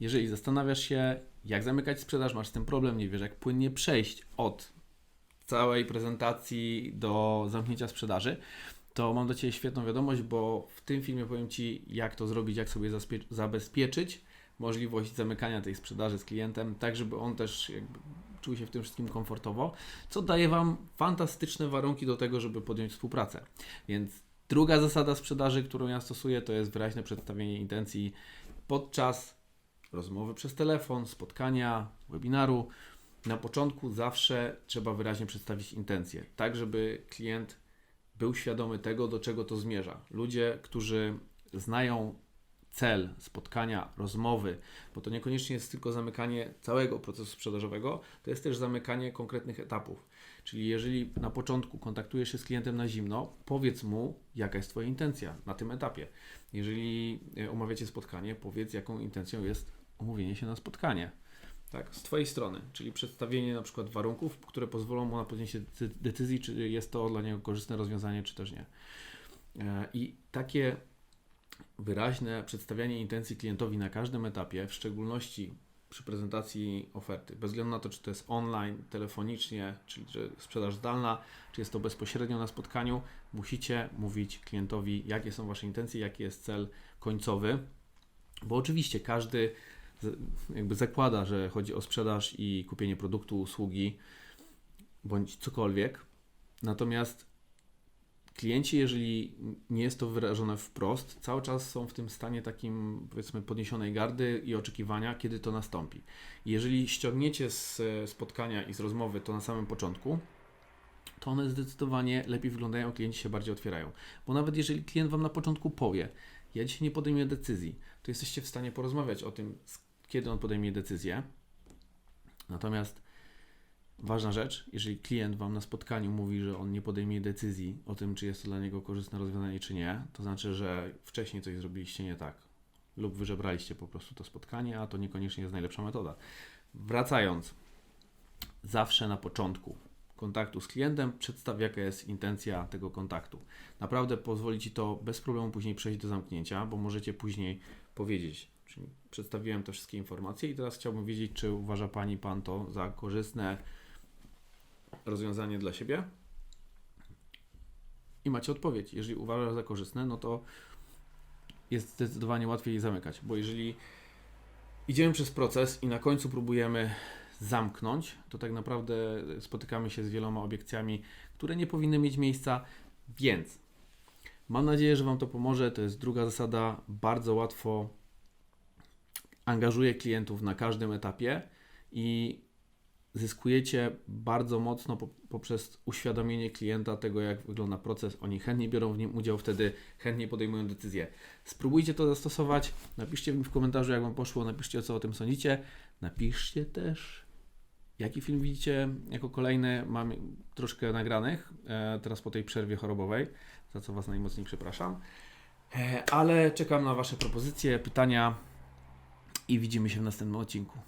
Jeżeli zastanawiasz się, jak zamykać sprzedaż, masz z tym problem, nie wiesz, jak płynnie przejść od całej prezentacji do zamknięcia sprzedaży, to mam do Ciebie świetną wiadomość, bo w tym filmie powiem Ci, jak to zrobić, jak sobie zabezpieczyć możliwość zamykania tej sprzedaży z klientem, tak żeby on też czuł się w tym wszystkim komfortowo, co daje Wam fantastyczne warunki do tego, żeby podjąć współpracę. Więc druga zasada sprzedaży, którą ja stosuję, to jest wyraźne przedstawienie intencji podczas rozmowy przez telefon, spotkania, webinaru. Na początku zawsze trzeba wyraźnie przedstawić intencje, tak żeby klient był świadomy tego, do czego to zmierza. Ludzie, którzy znają cel spotkania, rozmowy, bo to niekoniecznie jest tylko zamykanie całego procesu sprzedażowego, to jest też zamykanie konkretnych etapów. Czyli jeżeli na początku kontaktujesz się z klientem na zimno, powiedz mu, jaka jest Twoja intencja na tym etapie. Jeżeli e, umawiacie spotkanie, powiedz, jaką intencją jest umówienie się na spotkanie. Tak, z Twojej strony, czyli przedstawienie na przykład warunków, które pozwolą mu na podjęcie decy- decyzji, czy jest to dla niego korzystne rozwiązanie, czy też nie. E, I takie wyraźne przedstawianie intencji klientowi na każdym etapie, w szczególności przy prezentacji oferty, bez względu na to, czy to jest online, telefonicznie, czyli sprzedaż zdalna, czy jest to bezpośrednio na spotkaniu, musicie mówić klientowi, jakie są Wasze intencje, jaki jest cel końcowy, bo oczywiście każdy jakby zakłada, że chodzi o sprzedaż i kupienie produktu, usługi bądź cokolwiek. Natomiast klienci, jeżeli nie jest to wyrażone wprost, cały czas są w tym stanie takim, powiedzmy, podniesionej gardy i oczekiwania, kiedy to nastąpi. Jeżeli ściągniecie z e, spotkania i z rozmowy to na samym początku, to one zdecydowanie lepiej wyglądają, klienci się bardziej otwierają. Bo nawet jeżeli klient Wam na początku powie, ja dzisiaj nie podejmuję decyzji, to jesteście w stanie porozmawiać o tym, kiedy on podejmie decyzję. Natomiast ważna rzecz, jeżeli klient Wam na spotkaniu mówi, że on nie podejmie decyzji o tym, czy jest to dla niego korzystne rozwiązanie, czy nie, to znaczy, że wcześniej coś zrobiliście nie tak. Lub wyżebraliście po prostu to spotkanie, a to niekoniecznie jest najlepsza metoda. Wracając, zawsze na początku kontaktu z klientem przedstaw, jaka jest intencja tego kontaktu. Naprawdę pozwoli Ci to bez problemu później przejść do zamknięcia, bo możecie później powiedzieć, czyli przedstawiłem te wszystkie informacje i teraz chciałbym wiedzieć, czy uważa Pani, Pan to za korzystne rozwiązanie dla siebie. I macie odpowiedź. Jeżeli uważa za korzystne, no to jest zdecydowanie łatwiej je zamykać, bo jeżeli idziemy przez proces i na końcu próbujemy zamknąć, to tak naprawdę spotykamy się z wieloma obiekcjami, które nie powinny mieć miejsca, więc mam nadzieję, że Wam to pomoże. To jest druga zasada. Bardzo łatwo angażuje klientów na każdym etapie i zyskujecie bardzo mocno po, poprzez uświadomienie klienta tego, jak wygląda proces. Oni chętnie biorą w nim udział, wtedy chętnie podejmują decyzje. Spróbujcie to zastosować. Napiszcie mi w komentarzu, jak Wam poszło. Napiszcie, co o tym sądzicie. Napiszcie też, jaki film widzicie jako kolejny. Mam troszkę nagranych e, teraz po tej przerwie chorobowej, za co Was najmocniej przepraszam. E, ale czekam na Wasze propozycje, pytania i widzimy się w następnym odcinku.